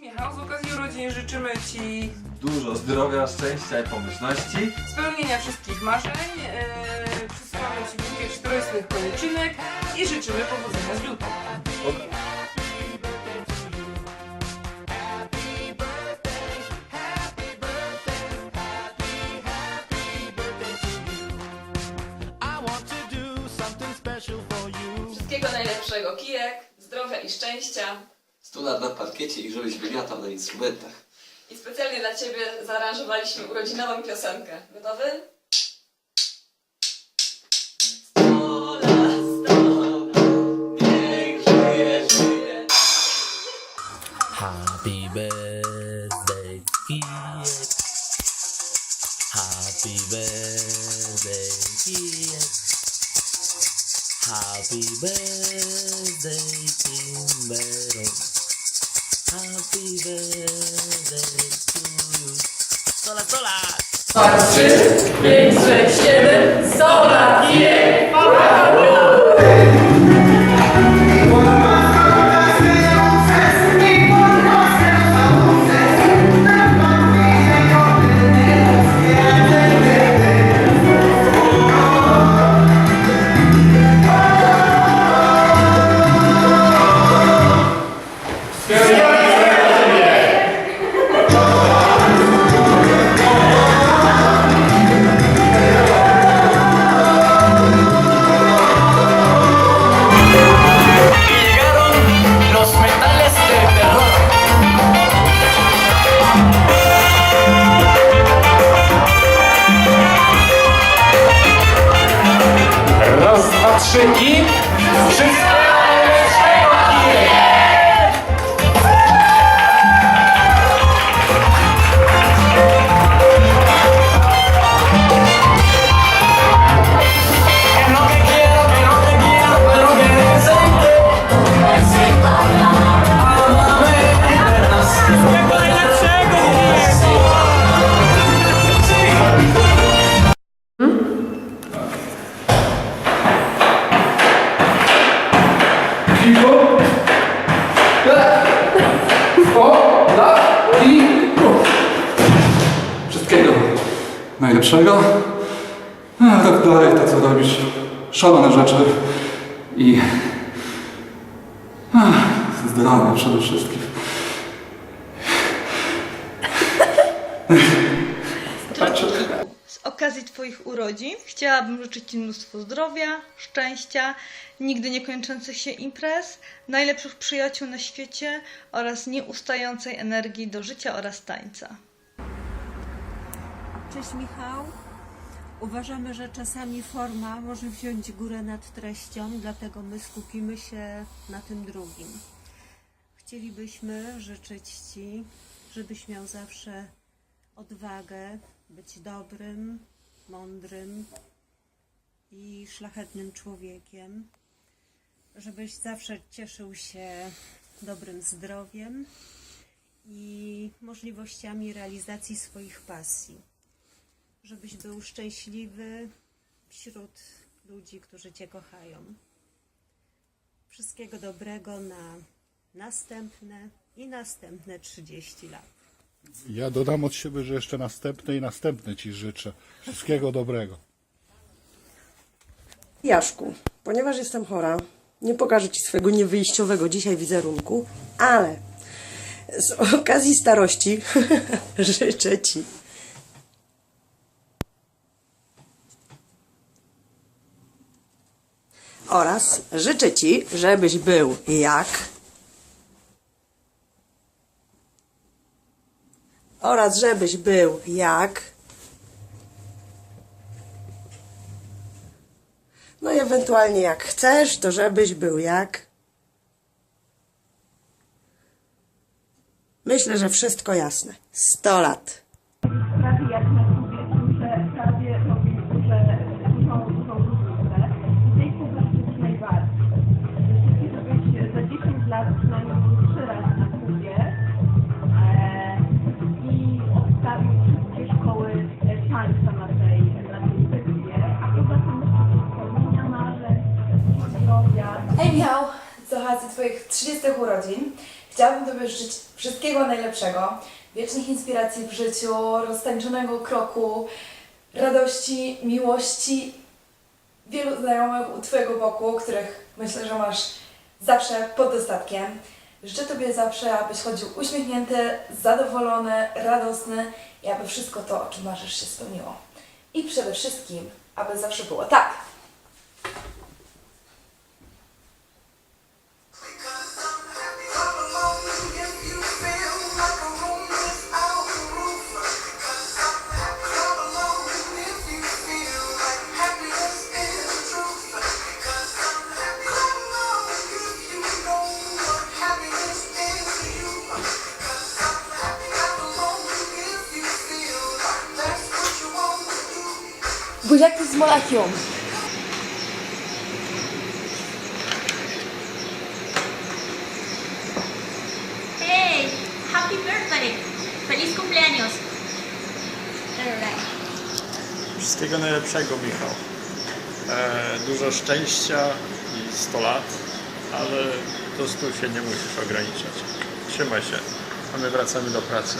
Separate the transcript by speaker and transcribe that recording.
Speaker 1: Michał, z okazji urodzin życzymy Ci
Speaker 2: Dużo zdrowia, szczęścia i pomyślności.
Speaker 1: spełnienia wszystkich marzeń, yy, przysyłamy Ci bukiet czterech koniczynek i życzymy powodzenia z lutym.
Speaker 3: I want to do something special for you.
Speaker 4: Wszystkiego najlepszego, kijek, zdrowia i szczęścia.
Speaker 5: Stu lat na parkiecie i żebyś wymiatał na instrumentach.
Speaker 4: I specjalnie dla Ciebie zaaranżowaliśmy urodzinową piosenkę. Gotowy?
Speaker 3: Happy birthday, kijek. Happy birthday, kijek. Happy birthday, Timbero. Happy birthday to you. Sola, sola! Llegaron
Speaker 6: Шиї. Шиї. Najlepszego. A rok dalej to, co robisz. Szalone rzeczy. I... Ach, zdrowie przede wszystkim.
Speaker 7: Z okazji Twoich urodzin chciałabym życzyć Ci mnóstwo zdrowia, szczęścia, nigdy niekończących się imprez, najlepszych przyjaciół na świecie oraz nieustającej energii do życia oraz tańca.
Speaker 8: Cześć Michał. Uważamy, że czasami forma może wziąć górę nad treścią, dlatego my skupimy się na tym drugim. Chcielibyśmy życzyć Ci, żebyś miał zawsze odwagę być dobrym, mądrym i szlachetnym człowiekiem, żebyś zawsze cieszył się dobrym zdrowiem i możliwościami realizacji swoich pasji żebyś był szczęśliwy wśród ludzi, którzy Cię kochają. Wszystkiego dobrego na następne i następne 30 lat.
Speaker 9: Ja dodam od siebie, że jeszcze następne i następne Ci życzę. Wszystkiego dobrego.
Speaker 10: Jaszku, ponieważ jestem chora, nie pokażę Ci swojego niewyjściowego dzisiaj wizerunku, ale z okazji starości życzę Ci oraz życzę Ci, żebyś był jak oraz żebyś był jak No i ewentualnie jak chcesz, to żebyś był jak. Myślę, że wszystko jasne. 100 lat.
Speaker 11: Okazji Twoich 30 urodzin
Speaker 12: Chciałabym Tobie życzyć wszystkiego najlepszego, wiecznych inspiracji w życiu, roztańczonego kroku, radości, miłości, wielu znajomych u Twojego boku, których myślę, że masz zawsze pod dostatkiem. Życzę Tobie zawsze, abyś chodził uśmiechnięty, zadowolony, radosny i aby wszystko to, o czym marzysz, się spełniło. I przede wszystkim, aby zawsze było tak. Buziaki z Monachium.
Speaker 11: Hey, happy birthday! Feliz cumpleaños!
Speaker 13: Wszystkiego najlepszego, Michał. E, dużo szczęścia i 100 lat, ale do 100 się nie musisz ograniczać. Trzymaj się, a my wracamy do pracy.